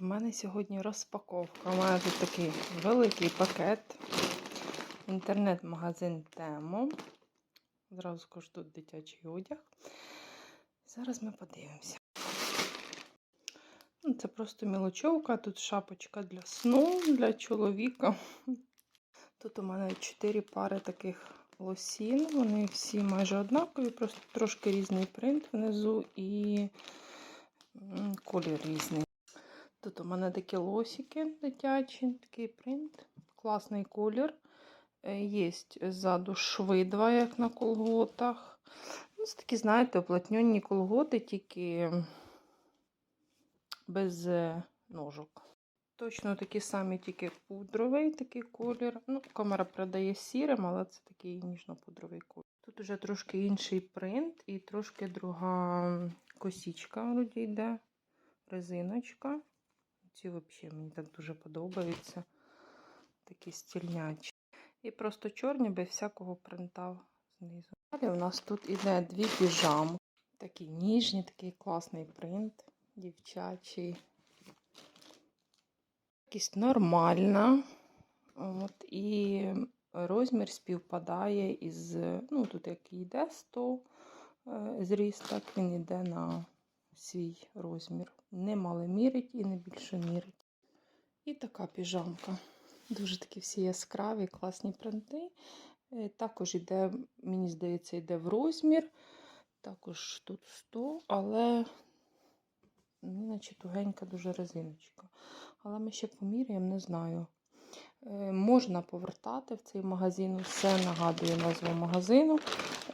В мене сьогодні розпаковка. У мене тут такий великий пакет. Інтернет-магазин Темо. Зразу скажу тут дитячий одяг. Зараз ми подивимося. Ну, Це просто мілочовка, тут шапочка для сну, для чоловіка. Тут у мене 4 пари таких лосін. Вони всі майже однакові, просто трошки різний принт внизу і колір різний. Тут у мене такі лосики дитячі, такий принт, класний колір. Е, Є ззаду шви два, як на колготах. Ну, Це такі, знаєте, оплотнені колготи, тільки без е, ножок. Точно такі самі, тільки пудровий такий колір. Ну, камера передає сірим, але це такий ніжно-пудровий колір. Тут уже трошки інший принт і трошки друга косічка вроді йде, резиночка. Ці взагалі мені так дуже подобаються. Такі стільнячі. І просто чорні без всякого принта знизу. Далі у нас тут іде дві піжами. Такі ніжні, такий класний принт, дівчачий. Якісь нормальна. От, і розмір співпадає із, ну, тут як йде 100 е, зріст, так він йде на свій розмір. Не мало мірить і не більше мірить. І така піжамка. Дуже такі всі яскраві, класні принти. Е, Також йде, мені здається, йде в розмір. Також тут 100, але наче тугенька дуже резиночка. Але ми ще поміряємо, не знаю. Е, Можна повертати в цей магазин, все нагадує назву магазину.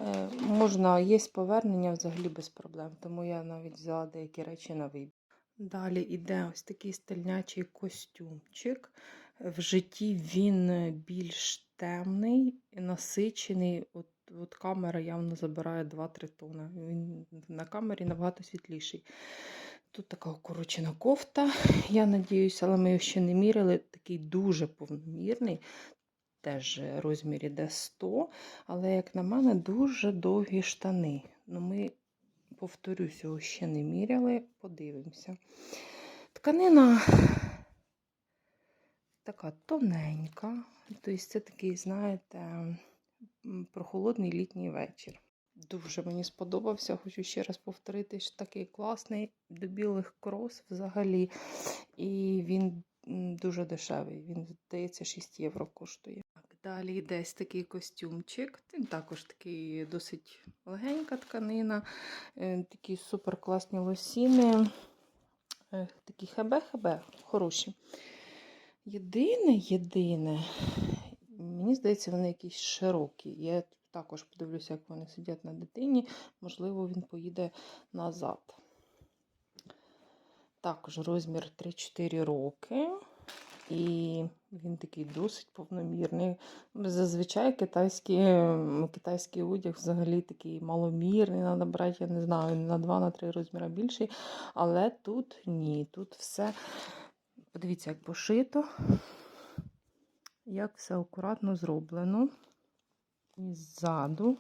Е, Можна, є повернення взагалі без проблем, тому я навіть взяла деякі речі на вибір. Далі йде ось такий стильнячий костюмчик. В житті він більш темний, насичений. От, от камера явно забирає 2-3 тони. Він на камері набагато світліший. Тут така укорочена кофта, я надіюся, але ми його ще не міряли. Такий дуже повномірний. Теж розмір іде 100, але, як на мене, дуже довгі штани. Ну, ми, повторюсь, його ще не міряли, подивимося. Тканина така тоненька. Тобто це такий, знаєте, прохолодний літній вечір. Дуже мені сподобався. Хочу ще раз повторити, що такий класний до білих крос взагалі. І він дуже дешевий. Він, здається, 6 євро коштує. Так, далі йде такий костюмчик. Він також такий досить легенька тканина, е, такі супер класні лосіни. Е, Такі хебе-хебе, хороші. Єдине, єдине, мені здається, вони якісь широкі. Я також подивлюся, як вони сидять на дитині. Можливо, він поїде назад. Також розмір 3-4 роки. І він такий досить повномірний. Зазвичай китайський, китайський одяг взагалі такий маломірний. Треба брати, я не знаю, на 2-3 розміри більший. Але тут ні. Тут все, подивіться, як пошито, як все акуратно зроблено. І ззаду,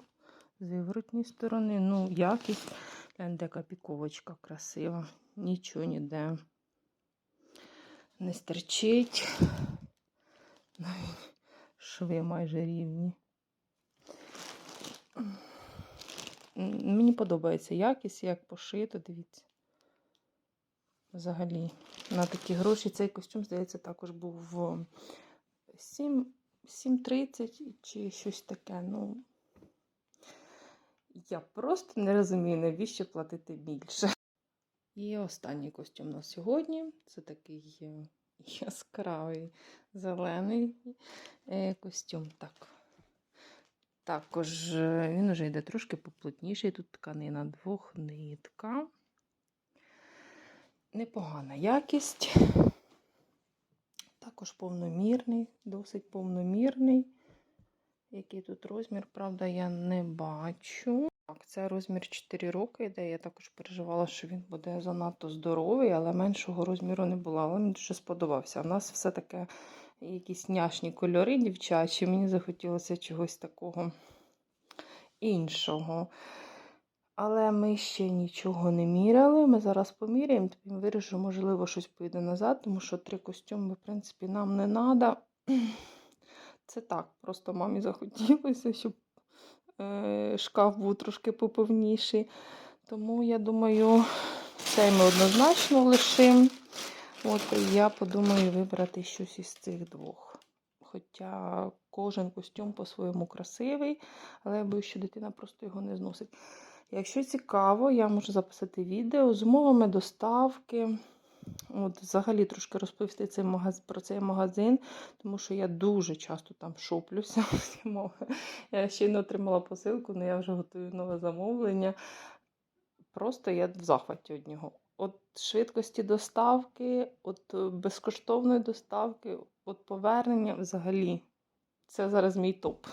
з виворотній сторони, ну, якість, гляньте, піковочка красива. Нічого ніде не стерчить. Навіть шви майже рівні. Мені подобається якість, як пошито, дивіться. Взагалі, на такі гроші цей костюм, здається, також був в 7 7.30 чи щось таке. Ну, я просто не розумію, навіщо платити більше. І останній костюм на сьогодні. Це такий е, яскравий зелений е, костюм. Так. Також е, він вже йде трошки поплотніший. Тут тканина двохнитка. Непогана якість. Також повномірний, досить повномірний. Який тут розмір, правда, я не бачу. Так, це розмір 4 роки йде. Я також переживала, що він буде занадто здоровий, але меншого розміру не було. Але мені дуже сподобався. У нас все таке якісь няшні кольори дівчачі. Мені захотілося чогось такого іншого. Але ми ще нічого не міряли. Ми зараз поміряємо, тоді вирішу, можливо, щось поїде назад, тому що три костюми, в принципі, нам не треба. Це так, просто мамі захотілося, щоб е, шкаф був трошки поповніший. Тому я думаю, цей ми однозначно лишимо. От я подумаю вибрати щось із цих двох. Хоча кожен костюм по-своєму красивий, але я боюсь, що дитина просто його не зносить. Якщо цікаво, я можу записати відео з умовами доставки. От, взагалі трошки розповісти цей магаз... про цей магазин, тому що я дуже часто там шоплюся. Я ще не отримала посилку, але я вже готую нове замовлення. Просто я в захваті від нього. От швидкості доставки, от е, безкоштовної доставки, от повернення взагалі. Це зараз мій топ.